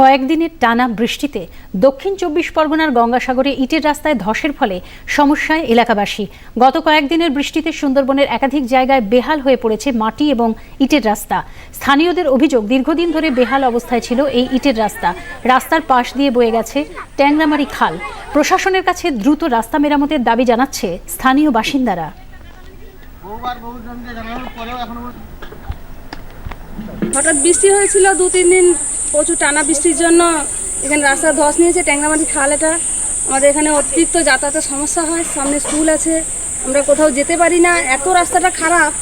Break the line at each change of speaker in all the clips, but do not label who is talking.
কয়েকদিনের টানা বৃষ্টিতে দক্ষিণ চব্বিশ পরগনার গঙ্গাসাগরে ইটের রাস্তায় ধসের ফলে সমস্যায় এলাকাবাসী। গত কয়েকদিনের বৃষ্টিতে সুন্দরবনের একাধিক জায়গায় বেহাল হয়ে পড়েছে মাটি এবং ইটের রাস্তা। স্থানীয়দের অভিযোগ দীর্ঘদিন ধরে বেহাল অবস্থায় ছিল এই ইটের রাস্তা। রাস্তার পাশ দিয়ে বয়ে গেছে ট্যাংরামারি খাল। প্রশাসনের কাছে দ্রুত রাস্তা মেরামতের দাবি জানাচ্ছে স্থানীয় বাসিন্দারা।
হঠাৎ বৃষ্টি হয়েছিল দু তিন দিন প্রচুর টানা বৃষ্টির জন্য এখানে রাস্তা ধস নিয়েছে, ট্যাংরামাটি খাল এটা। আমাদের এখানে অতিরিক্ত যাতায়াতের সমস্যা হয়, সামনে স্কুল আছে, আমরা কোথাও যেতে পারি না। এত রাস্তাটা খারাপ,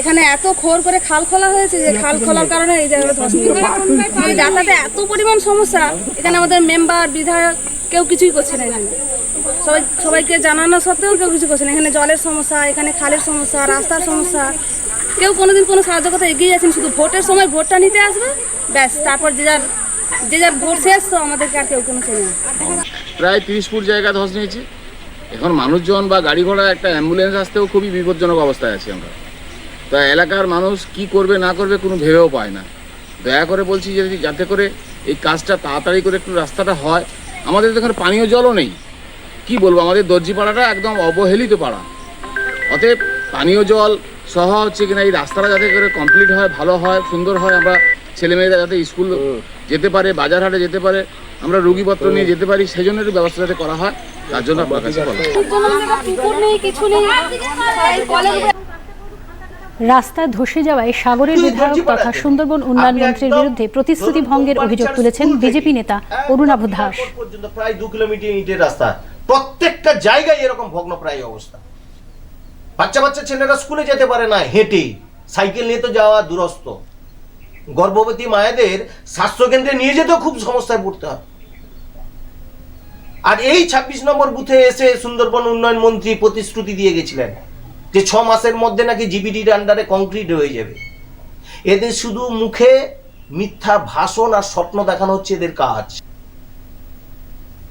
এখানে এত খোর করে খাল খোলা হয়েছে যে খাল খোলার কারণে এই জায়গাটা ধস যাতায়াতে এত পরিমাণ সমস্যা, এখানে আমাদের মেম্বার, বিধায়ক, কেউ কিছুই করছে না এখানে। সবাই সবাইকে জানানো সত্ত্বেও কেউ কিছু করছে না। এখানে জলের সমস্যা, এখানে খালের সমস্যা, রাস্তার সমস্যা। কেউ কোনোদিন কোনো সাহায্য কথা এগিয়ে যাচ্ছেন, শুধু ভোটের সময় ভোটটা নিতে আসবে? ব্যাস, তারপর যে যার যে যার ভোট শেষ, তো আমাদেরকে আর কেউ কোনো চেনে
প্রায় তিরিশ ফুট জায়গা ধস নিয়েছে। এখন মানুষজন বা গাড়ি ঘোড়া একটা অ্যাম্বুলেন্স আসতেও খুবই বিপজ্জনক অবস্থায় আছি আমরা। তা এলাকার মানুষ কি করবে, না করবে কোনো ভেবেও পায় না। দয়া করে বলছি যে যদি যাতে করে এই কাজটা তাড়াতাড়ি করে একটু রাস্তাটা হয়। আমাদের তো এখানে পানীয় জলও নেই। কি বলব? আমাদের দর্জি পাড়াটা একদম অবহেলিত পাড়া। অতএব পানীয় জল সহ হচ্ছে কিনা এই রাস্তাটা যাতে করে কমপ্লিট হয় ভালো হয় সুন্দর হয় আমরা ছেলেমেয়েরা যাতে স্কুল যেতে পারে বাজার হাটে যেতে পারে আমরা রুগীপত্র নিয়ে যেতে পারি সেই জন্য ব্যবস্থা যাতে করা হয় তার জন্য আপনার কাছে
রাস্তা ধসে যাওয়ায় সাগরের বিধায়ক তথা সুন্দরবন উন্নয়ন মন্ত্রীর বিরুদ্ধে প্রতিশ্রুতি ভঙ্গের অভিযোগ তুলেছেন বিজেপি নেতা অরুণাভ দাস।
পর্যন্ত প্রায় দু কিলোমিটার ইটের রাস্তা। প্রত্যেকটা জায়গায় এরকম ভগ্নপ্রায় অবস্থা। বাচ্চা বাচ্চা ছেলেরা স্কুলে যেতে পারে না, হেঁটে, সাইকেল নিয়ে তো যাওয়া দূরস্থ গর্ভবতী মায়েদের স্বাস্থ্যকেন্দ্রে নিয়ে যেতেও খুব সমস্যায় পড়তে হয়। আর এই ছাব্বিশ নম্বর বুথে এসে সুন্দরবন উন্নয়ন মন্ত্রী প্রতিশ্রুতি দিয়ে গেছিলেন যে ছ মাসের মধ্যে নাকি জিবিডির আন্ডারে কংক্রিট হয়ে যাবে। এদের শুধু মুখে মিথ্যা ভাষণ আর স্বপ্ন দেখানো হচ্ছে, এদের কাজ।